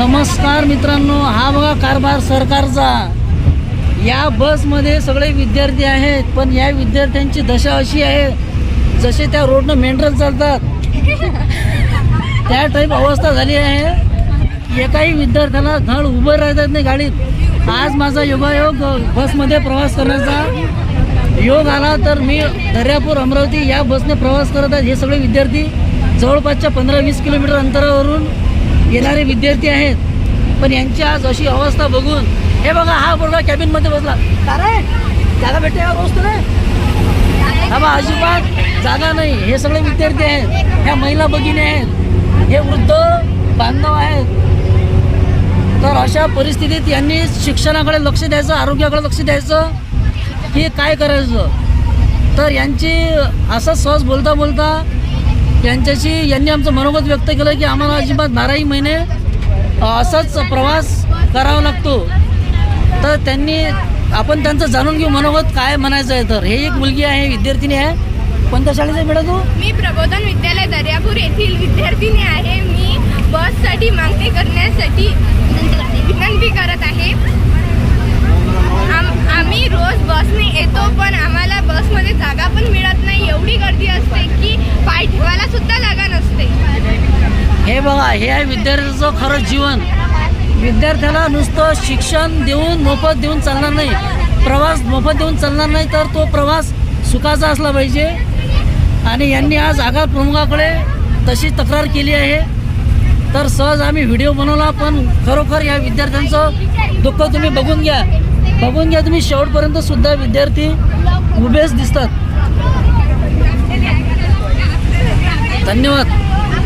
नमस्कार मित्रांनो हा बघा कारभार सरकारचा. या बसमध्ये सगळे विद्यार्थी आहेत पण या विद्यार्थ्यांची दशा अशी आहे जसे त्या रोडनं मेंढरल चालतात. त्या टाईप अवस्था झाली आहे. एकाही विद्यार्थ्याला धड उभं राहतात नाही गाडीत. आज माझा योगायोग बसमध्ये प्रवास करण्याचा. योग आला तर मी दर्यापूर अमरावती या बसने प्रवास करत आहेत हे सगळे विद्यार्थी. जवळपासच्या पंधरा वीस किलोमीटर अंतरावरून येणारे विद्यार्थी आहेत. पण यांची आज अशी अवस्था बघून हे बघा हा मुलगा कॅबिनमध्ये बसला. कारण जागा भेटते का रोज तुला हा अजिबात जागा नाही. हे सगळे विद्यार्थी आहेत. ह्या महिला भगिनी आहेत. हे वृद्ध बांधव आहेत. तर अशा परिस्थितीत यांनी शिक्षणाकडे लक्ष द्यायचं आरोग्याकडे लक्ष द्यायचं की काय करायचं? तर यांची असं सहज बोलता बोलता यांच्याशी यांनी आमचं मनोगत व्यक्त केलं की आम्हाला अजिबात बाराही महिने असंच असाच प्रवास करावा लागतो. तर त्यांनी आपण त्यांचं जाणून घेऊ मनोगत काय म्हणायचं आहे तर. हे एक मुलगी आहे विद्यार्थिनी आहे. कोणत्या शाळेचा बेटा तू? मी प्रबोधन विद्यालय दर्यापूर येथील विद्यार्थिनी आहे. मी बससाठी मागणी करण्यासाठी विनंती करत आहे आम आम्ही रोज बसने येतो पण आम्हाला बसमध्ये जागा पण मिळत नाही एवढी गर्दी असते की पाय ठेवायला सुद्धा जागा नसते हे बघा हे आहे विद्यार्थ्याचं खरं जीवन. विद्यार्थ्याला नुसतं शिक्षण देऊन मोफत देऊन चालणार नाही. प्रवास मोफत देऊन चालणार नाही तर तो प्रवास सुखाचा असला पाहिजे. आणि यांनी आज आगार प्रमुखाकडे तशी तक्रार केली आहे. तर सहज आम्ही व्हिडिओ बनवला पण खरोखर या विद्यार्थ्यांचं दुःख तुम्ही बघून घ्या. बघून घ्या तुम्ही शेवटपर्यंत सुद्धा विद्यार्थी उभेच दिसतात. धन्यवाद.